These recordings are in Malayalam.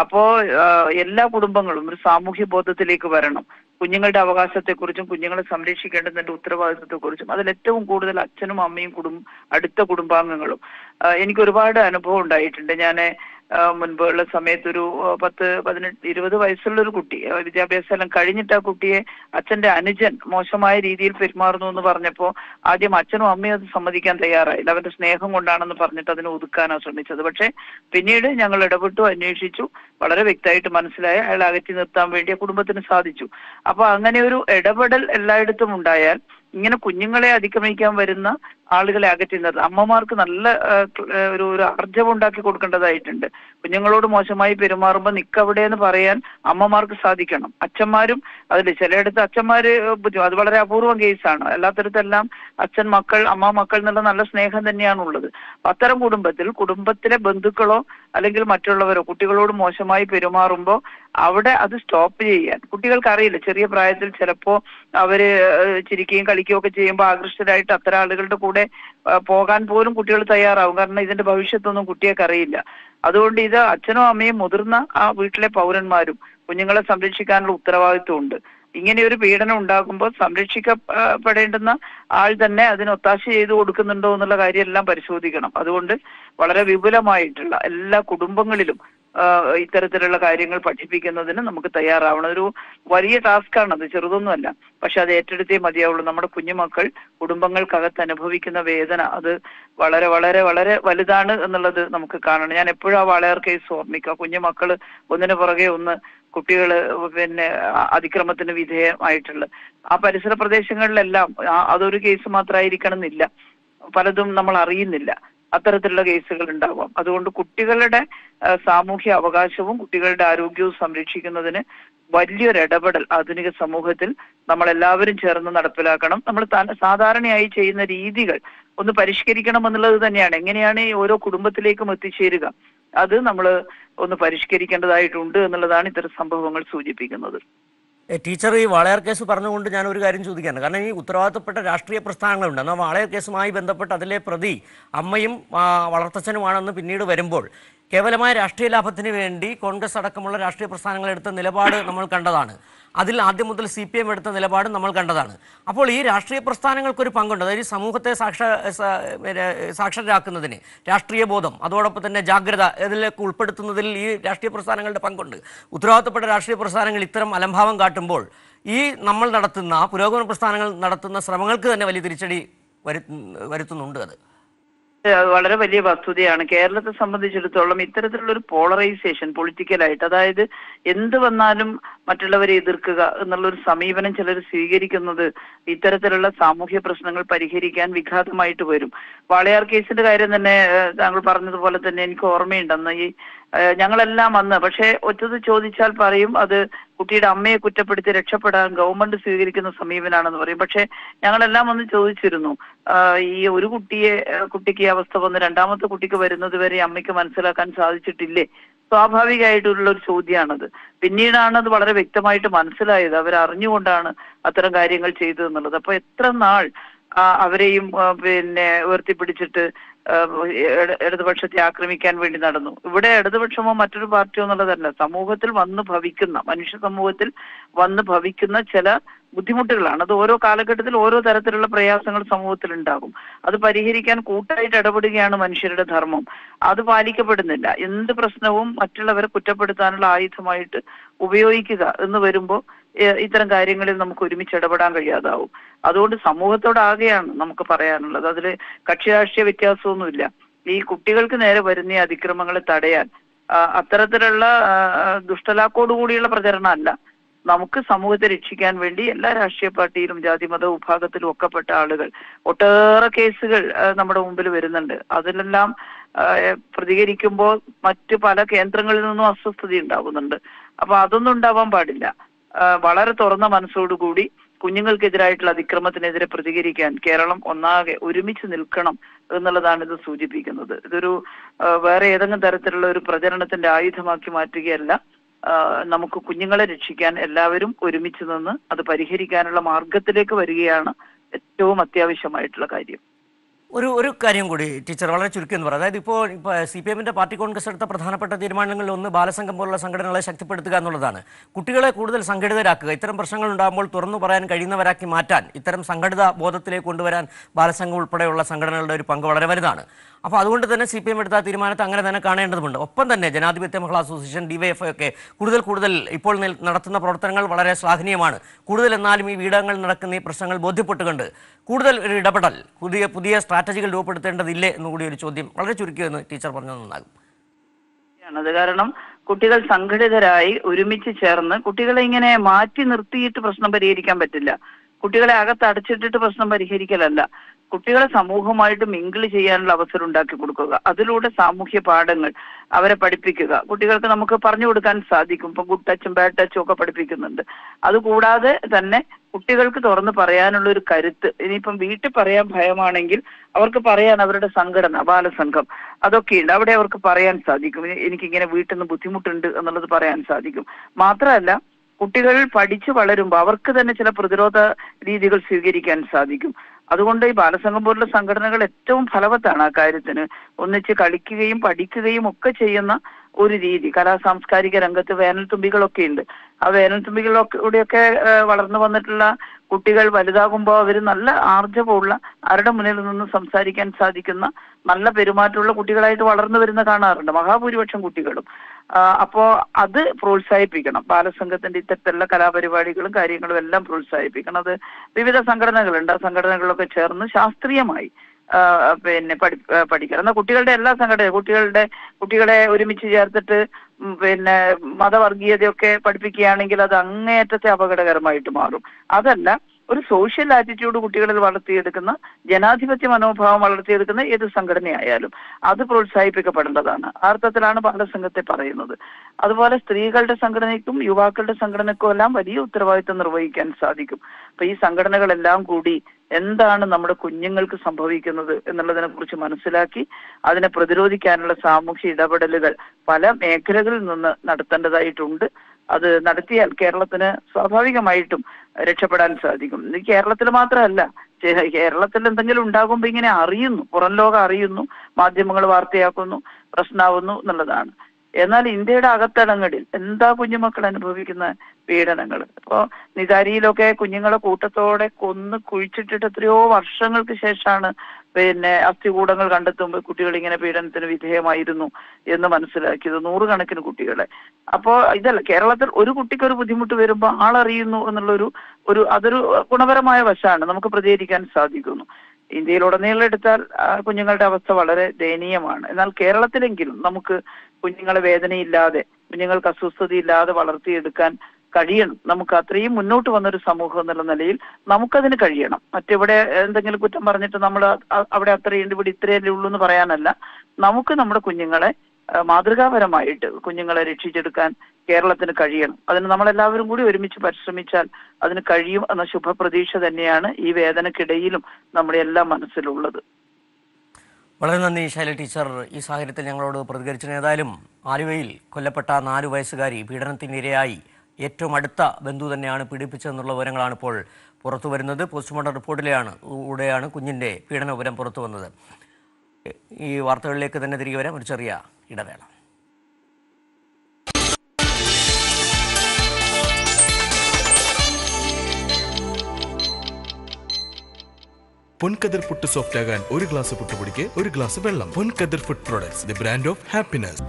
അപ്പോ എല്ലാ കുടുംബങ്ങളും ഒരു സാമൂഹ്യ ബോധത്തിലേക്ക് വരണം. കുഞ്ഞുങ്ങളുടെ അവകാശത്തെക്കുറിച്ചും കുഞ്ഞുങ്ങളെ സംരക്ഷിക്കേണ്ടതിന്റെ ഉത്തരവാദിത്വത്തെക്കുറിച്ചും അതിൽ ഏറ്റവും കൂടുതൽ അച്ഛനും അമ്മയും കുടും അടുത്ത കുടുംബാംഗങ്ങളും. എനിക്ക് ഒരുപാട് അനുഭവം ഉണ്ടായിട്ടുണ്ട്. ഞാൻ മുൻപുള്ള സമയത്ത് ഒരു പത്ത് പതിനെട്ട് ഇരുപത് വയസ്സുള്ള ഒരു കുട്ടി വിദ്യാഭ്യാസം എല്ലാം കഴിഞ്ഞിട്ട് ആ കുട്ടിയെ അച്ഛന്റെ അനുജൻ മോശമായ രീതിയിൽ പെരുമാറുന്നു എന്ന് പറഞ്ഞപ്പോ ആദ്യം അച്ഛനും അമ്മയും അത് സമ്മതിക്കാൻ തയ്യാറായില്ല. അവന്റെ സ്നേഹം കൊണ്ടാണെന്ന് പറഞ്ഞിട്ട് അതിനെ ഒതുക്കാനാണ് ശ്രമിച്ചത്. പക്ഷെ പിന്നീട് ഞങ്ങൾ ഇടപെട്ടു അന്വേഷിച്ചു. വളരെ വ്യക്തമായിട്ട് മനസ്സിലായ. അയാൾ അകറ്റി നിർത്താൻ വേണ്ടി കുടുംബത്തിന് സാധിച്ചു. അപ്പൊ അങ്ങനെ ഒരു ഇടപെടൽ എല്ലായിടത്തും ഉണ്ടായാൽ ഇങ്ങനെ കുഞ്ഞുങ്ങളെ അതിക്രമിക്കാൻ വരുന്ന ആളുകളെ അകറ്റുന്നത് അമ്മമാർക്ക് നല്ല ഒരു ഒരു ആർജവം ഉണ്ടാക്കി കൊടുക്കേണ്ടതായിട്ടുണ്ട്. കുഞ്ഞുങ്ങളോട് മോശമായി പെരുമാറുമ്പോൾ നിക്കവിടെ എന്ന് പറയാൻ അമ്മമാർക്ക് സാധിക്കണം. അച്ഛന്മാരും അതിൽ ചിലയിടത്ത് അച്ഛന്മാര് അത് വളരെ അപൂർവം കേസാണ്. അല്ലാത്തടത്തെല്ലാം അച്ഛൻ മക്കൾ അമ്മ മക്കൾ എന്നുള്ള നല്ല സ്നേഹം തന്നെയാണ് ഉള്ളത് അത്തരം കുടുംബത്തിൽ കുടുംബത്തിലെ ബന്ധുക്കളോ അല്ലെങ്കിൽ മറ്റുള്ളവരോ കുട്ടികളോട് മോശമായി പെരുമാറുമ്പോൾ അവിടെ അത് സ്റ്റോപ്പ് ചെയ്യാൻ. കുട്ടികൾക്ക് അറിയില്ല ചെറിയ പ്രായത്തിൽ ചിലപ്പോ അവർ ചിരിക്കുകയും കളിക്കുകയും ഒക്കെ ചെയ്യുമ്പോൾ ആകൃഷ്ടരായിട്ട് അത്തരം ആളുകളുടെ കൂടെ പോകാൻ പോലും കുട്ടികൾ തയ്യാറാവും. കാരണം ഇതിന്റെ ഭവിഷ്യത്തൊന്നും കുട്ടികൾക്ക് അറിയില്ല. അതുകൊണ്ട് ഇത് അച്ഛനും അമ്മയും മുതിർന്ന ആ വീട്ടിലെ പൗരന്മാരും കുഞ്ഞുങ്ങളെ സംരക്ഷിക്കാനുള്ള ഉത്തരവാദിത്വമുണ്ട് ഇങ്ങനെ ഒരു പീഡനം ഉണ്ടാകുമ്പോൾ സംരക്ഷിക്കപ്പെടേണ്ടുന്ന ആൾ തന്നെ അതിന് ഒത്താശ ചെയ്ത് കൊടുക്കുന്നുണ്ടോ എന്നുള്ള കാര്യം എല്ലാം പരിശോധിക്കണം. അതുകൊണ്ട് വളരെ വിപുലമായിട്ടുള്ള എല്ലാ കുടുംബങ്ങളിലും ഇത്തരത്തിലുള്ള കാര്യങ്ങൾ പഠിപ്പിക്കുന്നതിന് നമുക്ക് തയ്യാറാവണം. ഒരു വലിയ ടാസ്ക്കാണ്. അത് ചെറുതൊന്നുമല്ല. പക്ഷെ അത് ഏറ്റെടുത്തേ മതിയാവുള്ളൂ. നമ്മുടെ കുഞ്ഞുമക്കൾ കുടുംബങ്ങൾക്കകത്ത് അനുഭവിക്കുന്ന വേദന അത് വളരെ വളരെ വളരെ വലുതാണ് എന്നുള്ളത് നമുക്ക് കാണണം. ഞാൻ എപ്പോഴും ആ വാളയാർ കേസ് ഓർമ്മിക്കുക കുഞ്ഞുമക്കൾ ഒന്നിനു പുറകെ ഒന്ന് കുട്ടികൾ പിന്നെ അതിക്രമത്തിന് വിധേയമായിട്ടുള്ള ആ പരിസര പ്രദേശങ്ങളിലെല്ലാം അതൊരു കേസ് മാത്രമായിരിക്കണം എന്നില്ല പലതും നമ്മൾ അറിയുന്നില്ല. അത്തരത്തിലുള്ള കേസുകൾ ഉണ്ടാവാം. അതുകൊണ്ട് കുട്ടികളുടെ സാമൂഹ്യ അവകാശവും കുട്ടികളുടെ ആരോഗ്യവും സംരക്ഷിക്കുന്നതിന് വലിയൊരു ഇടപെടൽ ആധുനിക സമൂഹത്തിൽ നമ്മൾ എല്ലാവരും ചേർന്ന് നടപ്പിലാക്കണം. നമ്മൾ സാധാരണയായി ചെയ്യുന്ന രീതികൾ ഒന്ന് പരിഷ്കരിക്കണം എന്നുള്ളത് തന്നെയാണ്. എങ്ങനെയാണ് ഓരോ കുടുംബത്തിലേക്കും എത്തിച്ചേരുക? അത് നമ്മൾ ഒന്ന് പരിഷ്കരിക്കേണ്ടതായിട്ടുണ്ട് എന്നുള്ളതാണ് ഇത്തരം സംഭവങ്ങൾ സൂചിപ്പിക്കുന്നത്. ടീച്ചർ ഈ വാളയാർ കേസ് പറഞ്ഞുകൊണ്ട് ഞാൻ ഒരു കാര്യം ചോദിക്കാണ് കാരണം ഈ ഉത്തരവാദിത്തപ്പെട്ട രാഷ്ട്രീയ പ്രസ്ഥാനങ്ങളുണ്ട്. എന്നാൽ വാളയാർ കേസുമായി ബന്ധപ്പെട്ട് അതിലെ പ്രതി അമ്മയും വളർത്തച്ഛനുമാണെന്ന് പിന്നീട് വരുമ്പോൾ കേവലമായ രാഷ്ട്രീയ ലാഭത്തിന് വേണ്ടി കോൺഗ്രസ് അടക്കമുള്ള രാഷ്ട്രീയ പ്രസ്ഥാനങ്ങൾ എടുത്ത നിലപാട് നമ്മൾ കണ്ടതാണ്. അതിൽ ആദ്യം മുതൽ സി പി എം എടുത്ത നിലപാട് നമ്മൾ കണ്ടതാണ്. അപ്പോൾ ഈ രാഷ്ട്രീയ പ്രസ്ഥാനങ്ങൾക്കൊരു പങ്കുണ്ട്. അതായത് സമൂഹത്തെ സാക്ഷ സാക്ഷരരാക്കുന്നതിന് രാഷ്ട്രീയ ബോധം അതോടൊപ്പം തന്നെ ജാഗ്രത ഇതിലേക്ക് ഉൾപ്പെടുത്തുന്നതിൽ ഈ രാഷ്ട്രീയ പ്രസ്ഥാനങ്ങളുടെ പങ്കുണ്ട്. ഉത്തരവാദിത്തപ്പെട്ട രാഷ്ട്രീയ പ്രസ്ഥാനങ്ങൾ ഇത്തരം അലംഭാവം കാട്ടുമ്പോൾ ഈ നമ്മൾ നടത്തുന്ന പുരോഗമന പ്രസ്ഥാനങ്ങൾ നടത്തുന്ന ശ്രമങ്ങൾക്ക് തന്നെ വലിയ തിരിച്ചടി വരു- വരുത്തുന്നുണ്ട് അത്. വളരെ വലിയ വസ്തുതയാണ്. കേരളത്തെ സംബന്ധിച്ചിടത്തോളം ഇത്തരത്തിലുള്ള ഒരു പോളറൈസേഷൻ പൊളിറ്റിക്കലായിട്ട് അതായത് എന്ത് വന്നാലും മറ്റുള്ളവരെ എതിർക്കുക എന്നുള്ള ഒരു സമീപനം ചിലർ സ്വീകരിക്കുന്നത് ഇത്തരത്തിലുള്ള സാമൂഹ്യ പ്രശ്നങ്ങൾ പരിഹരിക്കാൻ വിഘാതമായിട്ട് വരും. വാളയാർ കേസിന്റെ കാര്യം തന്നെ താങ്കൾ പറഞ്ഞതുപോലെ തന്നെ എനിക്ക് ഓർമ്മയുണ്ട്. അന്ന് ഈ ഞങ്ങളെല്ലാം അന്ന് പക്ഷേ ഒറ്റത് ചോദിച്ചാൽ പറയും അത് കുട്ടിയുടെ അമ്മയെ കുറ്റപ്പെടുത്തി രക്ഷപ്പെടാൻ ഗവൺമെന്റ് സ്വീകരിക്കുന്ന സമീപനാണെന്ന് പറയും. പക്ഷെ ഞങ്ങളെല്ലാം ഒന്ന് ചോദിച്ചിരുന്നു. ഈ ഒരു കുട്ടിയെ കുട്ടിക്ക് ഈ അവസ്ഥ വന്ന് രണ്ടാമത്തെ കുട്ടിക്ക് വരുന്നത് വരെ അമ്മയ്ക്ക് മനസ്സിലാക്കാൻ സാധിച്ചിട്ടില്ലേ? സ്വാഭാവികമായിട്ടുള്ള ഒരു ചോദ്യമാണത്. പിന്നീടാണ് അത് വളരെ വ്യക്തമായിട്ട് മനസ്സിലായത്. അവർ അറിഞ്ഞുകൊണ്ടാണ് അത്തരം കാര്യങ്ങൾ ചെയ്തതെന്നുള്ളത്. അപ്പൊ എത്ര നാൾ അവരെയും പിന്നെ ഉയർത്തിപ്പിടിച്ചിട്ട് ഇടതുപക്ഷത്തെ ആക്രമിക്കാൻ വേണ്ടി നടന്നു. ഇവിടെ ഇടതുപക്ഷമോ മറ്റൊരു പാർട്ടിയോ എന്നുള്ളതല്ല. സമൂഹത്തിൽ വന്ന് ഭവിക്കുന്ന മനുഷ്യ സമൂഹത്തിൽ വന്ന് ഭവിക്കുന്ന ചില ബുദ്ധിമുട്ടുകളാണ്. അത് ഓരോ കാലഘട്ടത്തിൽ ഓരോ തരത്തിലുള്ള പ്രയാസങ്ങൾ സമൂഹത്തിൽ ഉണ്ടാകും അത് പരിഹരിക്കാൻ കൂട്ടായിട്ട് ഇടപെടുകയാണ് മനുഷ്യരുടെ ധർമ്മം. അത് പാലിക്കപ്പെടുന്നില്ല. എന്ത് പ്രശ്നവും മറ്റുള്ളവരെ കുറ്റപ്പെടുത്താനുള്ള ആയുധമായിട്ട് ഉപയോഗിക്കുക എന്ന് വരുമ്പോൾ ഇത്തരം കാര്യങ്ങളിൽ നമുക്ക് ഒരുമിച്ച് ഇടപെടാൻ കഴിയാതാവും. അതുകൊണ്ട് സമൂഹത്തോടാകെയാണ് നമുക്ക് പറയാനുള്ളത്. അതിൽ കക്ഷി രാഷ്ട്രീയ വ്യത്യാസമൊന്നുമില്ല. ഈ കുട്ടികൾക്ക് നേരെ വരുന്ന അതിക്രമങ്ങളെ തടയാൻ അത്തരത്തിലുള്ള ദുഷ്ടലാക്കോടുകൂടിയുള്ള പ്രചരണം ദുഷ്ടലാക്കോടുകൂടിയുള്ള പ്രചരണമല്ല. നമുക്ക് സമൂഹത്തെ രക്ഷിക്കാൻ വേണ്ടി എല്ലാ രാഷ്ട്രീയ പാർട്ടിയിലും ജാതി മത വിഭാഗത്തിലും ഒക്കെപ്പെട്ട ആളുകൾ ഒട്ടേറെ കേസുകൾ നമ്മുടെ മുമ്പിൽ വരുന്നുണ്ട്. അതിലെല്ലാം പ്രതികരിക്കുമ്പോൾ മറ്റു പല കേന്ദ്രങ്ങളിൽ നിന്നും അസ്വസ്ഥത ഉണ്ടാകുന്നുണ്ട് അപ്പൊ അതൊന്നും ഉണ്ടാവാൻ പാടില്ല. വളരെ തുറന്ന മനസ്സോടുകൂടി കുഞ്ഞുങ്ങൾക്കെതിരായിട്ടുള്ള അതിക്രമത്തിനെതിരെ പ്രതികരിക്കാൻ കേരളം ഒന്നാകെ ഒരുമിച്ച് നിൽക്കണം എന്നുള്ളതാണ് ഇത് സൂചിപ്പിക്കുന്നത്. ഇതൊരു വേറെ ഏതെങ്കിലും തരത്തിലുള്ള ഒരു പ്രചരണത്തിന്റെ ആയുധമാക്കി മാറ്റുകയല്ല. നമുക്ക് കുഞ്ഞുങ്ങളെ രക്ഷിക്കാൻ എല്ലാവരും ഒരുമിച്ച് നിന്ന് അത് പരിഹരിക്കാനുള്ള മാർഗത്തിലേക്ക് വരികയാണ് ഏറ്റവും അത്യാവശ്യമായിട്ടുള്ള കാര്യം. ഒരു ഒരു കാര്യം കൂടി ടീച്ചർ വളരെ ചുരുക്കി എന്ന് പറയാം. അതായത് ഇപ്പോൾ ഇപ്പോൾ സി പി എമ്മിന്റെ പാർട്ടി കോൺഗ്രസ് എടുത്ത പ്രധാനപ്പെട്ട തീരുമാനങ്ങളിൽ ഒന്ന് ബാലസംഘം പോലുള്ള സംഘടനകളെ ശക്തിപ്പെടുത്തുക എന്നുള്ളതാണ്. കുട്ടികളെ കൂടുതൽ സംഘടിതരാക്കുക. ഇത്തരം പ്രശ്നങ്ങൾ ഉണ്ടാകുമ്പോൾ തുറന്നു പറയാൻ കഴിയുന്നവരാക്കി മാറ്റാൻ ഇത്തരം സംഘടിത ബോധത്തിലേക്ക് കൊണ്ടുവരാൻ ബാലസംഘം ഉൾപ്പെടെയുള്ള സംഘടനകളുടെ ഒരു പങ്ക് വളരെ വലുതാണ്. അപ്പോൾ അതുകൊണ്ട് തന്നെ സി പി എം എടുത്ത തീരുമാനത്തെ അങ്ങനെ തന്നെ കാണേണ്ടതുണ്ട് ഒപ്പം തന്നെ ജനാധിപത്യ മഹിളാ അസോസിയേഷൻ ഡിവൈഎഫ്ഐ ഒക്കെ കൂടുതൽ കൂടുതൽ ഇപ്പോൾ നടത്തുന്ന പ്രവർത്തനങ്ങൾ വളരെ ശ്ലാഘനീയമാണ്. കൂടുതൽ എന്നാലും ഈ വീടങ്ങളിൽ നടക്കുന്ന ഈ പ്രശ്നങ്ങൾ ബോധ്യപ്പെട്ടുകൊണ്ട് കൂടുതൽ ഒരു ഇടപെടൽ പുതിയ പുതിയ സ്ട്രാറ്റജികൾ രൂപപ്പെടുത്തേണ്ടതില്ലേ എന്നുകൂടി ഒരു ചോദ്യം വളരെ ചുരുക്കിയെന്ന് ടീച്ചർ പറഞ്ഞു നന്നാകും. അത് കാരണം കുട്ടികൾ സംഘടിതരായി ഒരുമിച്ച് ചേർന്ന് കുട്ടികളെ ഇങ്ങനെ മാറ്റി നിർത്തിയിട്ട് പ്രശ്നം പരിഹരിക്കാൻ പറ്റില്ല. കുട്ടികളെ അകത്ത് അടച്ചിട്ടിട്ട് പ്രശ്നം പരിഹരിക്കലല്ല. കുട്ടികളെ സമൂഹമായിട്ട് മിങ്കിൾ ചെയ്യാനുള്ള അവസരം ഉണ്ടാക്കി കൊടുക്കുക. അതിലൂടെ സാമൂഹ്യ പാഠങ്ങൾ അവരെ പഠിപ്പിക്കുക. കുട്ടികൾക്ക് നമുക്ക് പറഞ്ഞു കൊടുക്കാൻ സാധിക്കും. ഇപ്പൊ ഗുഡ് ടച്ചും ബാഡ് ടച്ചും ഒക്കെ പഠിപ്പിക്കുന്നുണ്ട്. അതുകൂടാതെ തന്നെ കുട്ടികൾക്ക് തുറന്ന് പറയാനുള്ള ഒരു കരുത്ത് ഇനിയിപ്പം വീട്ടിൽ പറയാൻ ഭയമാണെങ്കിൽ അവർക്ക് പറയാൻ അവരുടെ സംഘടന ബാലസംഘം അതൊക്കെയുണ്ട്. അവിടെ അവർക്ക് പറയാൻ സാധിക്കും. "എ- എനിക്കിങ്ങനെ വീട്ടിൽ നിന്ന് ബുദ്ധിമുട്ടുണ്ട് എന്നുള്ളത് പറയാൻ സാധിക്കും. മാത്രമല്ല കുട്ടികൾ പഠിച്ചു വളരുമ്പോൾ അവർക്ക് തന്നെ ചില പ്രതിരോധ രീതികൾ സ്വീകരിക്കാൻ സാധിക്കും. അതുകൊണ്ട് ഈ ബാലസംഘം പോലുള്ള സംഘടനകൾ ഏറ്റവും ഫലവത്താണ് ആ കാര്യത്തിന്. ഒന്നിച്ച് കളിക്കുകയും പഠിക്കുകയും ഒക്കെ ചെയ്യുന്ന ഒരു രീതി. കലാ സാംസ്കാരിക രംഗത്ത് വേനൽത്തുമ്പികളൊക്കെ ഉണ്ട് ആ വേനൽത്തുമ്പികളൊക്കെ കൂടെയൊക്കെ കൂടിയൊക്കെ വളർന്നു വന്നിട്ടുള്ള കുട്ടികൾ വലുതാകുമ്പോൾ അവർ നല്ല ആർജവമുള്ള ആരുടെ മുന്നിൽ നിന്ന് സംസാരിക്കാൻ സാധിക്കുന്ന നല്ല പെരുമാറ്റമുള്ള കുട്ടികളായിട്ട് വളർന്നു വരുന്ന കാണാറുണ്ട്. മഹാഭൂരിപക്ഷം കുട്ടികളും. അപ്പോ അത് പ്രോത്സാഹിപ്പിക്കണം. ബാലസംഘത്തിന്റെ ഇത്തരത്തിലുള്ള കലാപരിപാടികളും കാര്യങ്ങളും എല്ലാം പ്രോത്സാഹിപ്പിക്കണം. അത് വിവിധ സംഘടനകളുണ്ട്. ആ സംഘടനകളൊക്കെ ചേർന്ന് ശാസ്ത്രീയമായി പിന്നെ പഠി പഠിക്കണം. എന്നാൽ കുട്ടികളുടെ എല്ലാ സംഘടന കുട്ടികളുടെ കുട്ടികളെ ഒരുമിച്ച് ചേർത്തിട്ട് പിന്നെ മതവർഗീയതയൊക്കെ പഠിപ്പിക്കുകയാണെങ്കിൽ അത് അങ്ങേയറ്റത്തെ അപകടകരമായിട്ട് മാറും. അതല്ല ഒരു സോഷ്യൽ ആറ്റിറ്റ്യൂഡ് കുട്ടികളിൽ വളർത്തിയെടുക്കുന്ന ജനാധിപത്യ മനോഭാവം വളർത്തിയെടുക്കുന്ന ഏത് സംഘടനയായാലും അത് പ്രോത്സാഹിപ്പിക്കപ്പെടേണ്ടതാണ്. അർത്ഥത്തിലാണ് ബാലസംഘത്തെ പറയുന്നത്. അതുപോലെ സ്ത്രീകളുടെ സംഘടനയ്ക്കും യുവാക്കളുടെ സംഘടനയ്ക്കും എല്ലാം വലിയ ഉത്തരവാദിത്വം നിർവഹിക്കാൻ സാധിക്കും. അപ്പൊ ഈ സംഘടനകളെല്ലാം കൂടി എന്താണ് നമ്മുടെ കുഞ്ഞുങ്ങൾക്ക് സംഭവിക്കുന്നത് എന്നുള്ളതിനെ കുറിച്ച് മനസ്സിലാക്കി അതിനെ പ്രതിരോധിക്കാനുള്ള സാമൂഹ്യ ഇടപെടലുകൾ പല മേഖലകളിൽ നിന്ന് നടത്തേണ്ടതായിട്ടുണ്ട്. അത് നടത്തിയാൽ കേരളത്തിന് സ്വാഭാവികമായിട്ടും രക്ഷപ്പെടാൻ സാധിക്കും. ഇത് കേരളത്തിൽ മാത്രമല്ല കേരളത്തിൽ എന്തെങ്കിലും ഉണ്ടാകുമ്പോൾ ഇങ്ങനെ അറിയുന്നു പുറം ലോകം അറിയുന്നു മാധ്യമങ്ങൾ വാർത്തയാക്കുന്നു പ്രശ്നമാവുന്നു എന്നുള്ളതാണ്. എന്നാൽ ഇന്ത്യയുടെ അകത്തടങ്ങളിൽ എന്താ കുഞ്ഞുമക്കൾ അനുഭവിക്കുന്ന പീഡനങ്ങൾ? ഇപ്പോ നിതാരിയിലൊക്കെ കുഞ്ഞുങ്ങളെ കൂട്ടത്തോടെ കൊന്ന് കുഴിച്ചിട്ടിട്ട് എത്രയോ വർഷങ്ങൾക്ക് ശേഷമാണ് പിന്നെ അസ്ഥികൂടങ്ങൾ കണ്ടെത്തുമ്പോൾ കുട്ടികൾ ഇങ്ങനെ പീഡനത്തിന് വിധേയമായിരുന്നു എന്ന് മനസ്സിലാക്കിയത് നൂറുകണക്കിന് കുട്ടികളെ. അപ്പോ ഇതല്ല കേരളത്തിൽ ഒരു കുട്ടിക്ക് ഒരു ബുദ്ധിമുട്ട് വരുമ്പോൾ ആളറിയുന്നു എന്നുള്ളൊരു ഒരു അതൊരു ഗുണപരമായ വശമാണ് നമുക്ക് പ്രതികരിക്കാൻ സാധിക്കുന്നു. ഇന്ത്യയിലുടനീളം എടുത്താൽ ആ, കുഞ്ഞുങ്ങളുടെ അവസ്ഥ വളരെ ദയനീയമാണ്. എന്നാൽ കേരളത്തിലെങ്കിലും നമുക്ക് കുഞ്ഞുങ്ങളെ വേദനയില്ലാതെ കുഞ്ഞുങ്ങൾക്ക് അസ്വസ്ഥതയില്ലാതെ വളർത്തിയെടുക്കാൻ കഴിയണം. നമുക്ക് അത്രയും മുന്നോട്ട് വന്നൊരു സമൂഹം എന്നുള്ള നിലയിൽ നമുക്കതിന് കഴിയണം. മറ്റെവിടെ എന്തെങ്കിലും കുറ്റം പറഞ്ഞിട്ട് നമ്മൾ അവിടെ അത്രയുണ്ട് ഇവിടെ ഇത്രയല്ലേ ഉള്ളൂ എന്ന് പറയാനല്ല. നമുക്ക് നമ്മുടെ കുഞ്ഞുങ്ങളെ മാതൃകാപരമായിട്ട് കുഞ്ഞുങ്ങളെ രക്ഷിച്ചെടുക്കാൻ കേരളത്തിന് കഴിയണം. അതിന് നമ്മളെല്ലാവരും കൂടി ഒരുമിച്ച് പരിശ്രമിച്ചാൽ അതിന് കഴിയും എന്ന ശുഭപ്രതീക്ഷ തന്നെയാണ് ഈ വേദനക്കിടയിലും നമ്മുടെ എല്ലാ മനസ്സിലുള്ളത്. വളരെ നന്ദി ശൈല ടീച്ചർ. ഈ സാഹചര്യത്തിൽ ഞങ്ങളോട് പ്രതികരിച്ചു. ഏതായാലും ആലുവയിൽ കൊല്ലപ്പെട്ട നാലു വയസ്സുകാരി പീഡനത്തിനിരയായി ഏറ്റവും അടുത്ത ബന്ധു തന്നെയാണ് പീഡിപ്പിച്ചതെന്നുള്ള വിവരങ്ങളാണ് ഇപ്പോൾ പുറത്തു വരുന്നത്. പോസ്റ്റ്മോർട്ടം റിപ്പോർട്ടിലെയാണ് കൂടെയാണ് കുഞ്ഞിന്റെ പീഡന വിവരം പുറത്തു വന്നത്. ഈ വാർത്തകളിലേക്ക് തന്നെ തിരികെ വരാം. ഒരു ചെറിയ ഇടവേള പൊൻകതിർ പുട്ട് സോഫ്റ്റ് ആകാൻ ഒരു ഗ്ലാസ് പുട്ടുപൊടിക്ക് ഒരു ഗ്ലാസ് വെള്ളം Ponkathir food products the brand of happiness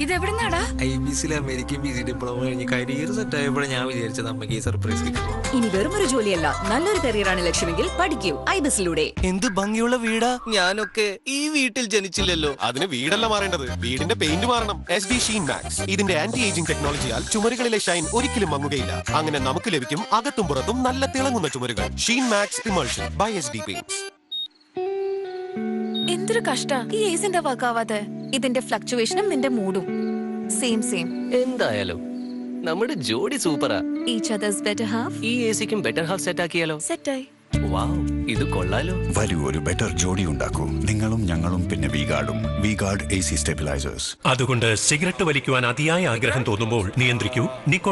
ഇതെവിടുന്നാടാ? I B സിയിൽ അമേരിക്കൻ പി ജി ഡിപ്ലോമ കഴിഞ്ഞ് കരിയർ സെറ്റ് ഞാൻ വിചാരിച്ചത് അമ്മയ്ക്ക് ഈ സർപ്രൈസ് കിട്ടും. ഇനി വെറും ഒരു ജോലിയല്ല നല്ലൊരു കരിയറാണ് ലക്ഷ്യമെങ്കിൽ പഠിക്കൂ ഐബസിലൂടെ എന്ത് ഭംഗിയുള്ള വീടാ? ഞാനൊക്കെ ഈ വീട്ടിൽ ജനിച്ചില്ലല്ലോ. അതിന് വീടല്ല മാറേണ്ടത്. വീടിന്റെ പെയിന്റ് മാറണം. എസ് ഡി ഷീൻ മാക്സ് ഇതിന്റെ ആന്റി ഏജിംഗ് ടെക്നോളജിയാൽ ചുമരുകളിലെ ഷൈൻ ഒരിക്കലും മങ്ങുകയില്ല. അങ്ങനെ നമുക്ക് ലഭിക്കും അകത്തും പുറത്തും നല്ല തിളങ്ങുന്ന ചുമരുകൾ. Sheen max immersion by S D paints എന്തൊരു കഷ്ട? ഈ ഏസിന്റെ വർക്കാവാതെ ഇതിന്റെ ഫ്ലക്ച്വേഷനും നിന്റെ മൂഡും. സെയിം സെയിം എന്തായാലും? നമ്മുടെ ജോഡി സൂപ്പറാ. ഈച്ച് അതേഴ്സ് ബെറ്റർ ഹാഫ് ഈ എസിക്കും ബെറ്റർ ഹാഫ് സെറ്റ് ആക്കിയാലോ? സെറ്റായി വാവ് ഇത് കൊള്ളാലോ. വരൂ ഒരു ബെറ്റർ ജോഡി ഉണ്ടാക്കൂ. നിങ്ങളും ഞങ്ങളും പിന്നെ വിഗാർഡും വിഗാർഡ് എ സി സ്റ്റെബിലൈസേഴ്സ് അതുകൊണ്ട് സിഗരറ്റ് വലിക്കുവാൻ അതിയായ ആഗ്രഹം തോന്നുമ്പോൾ നിയന്ത്രിക്കൂ. നിക്കോ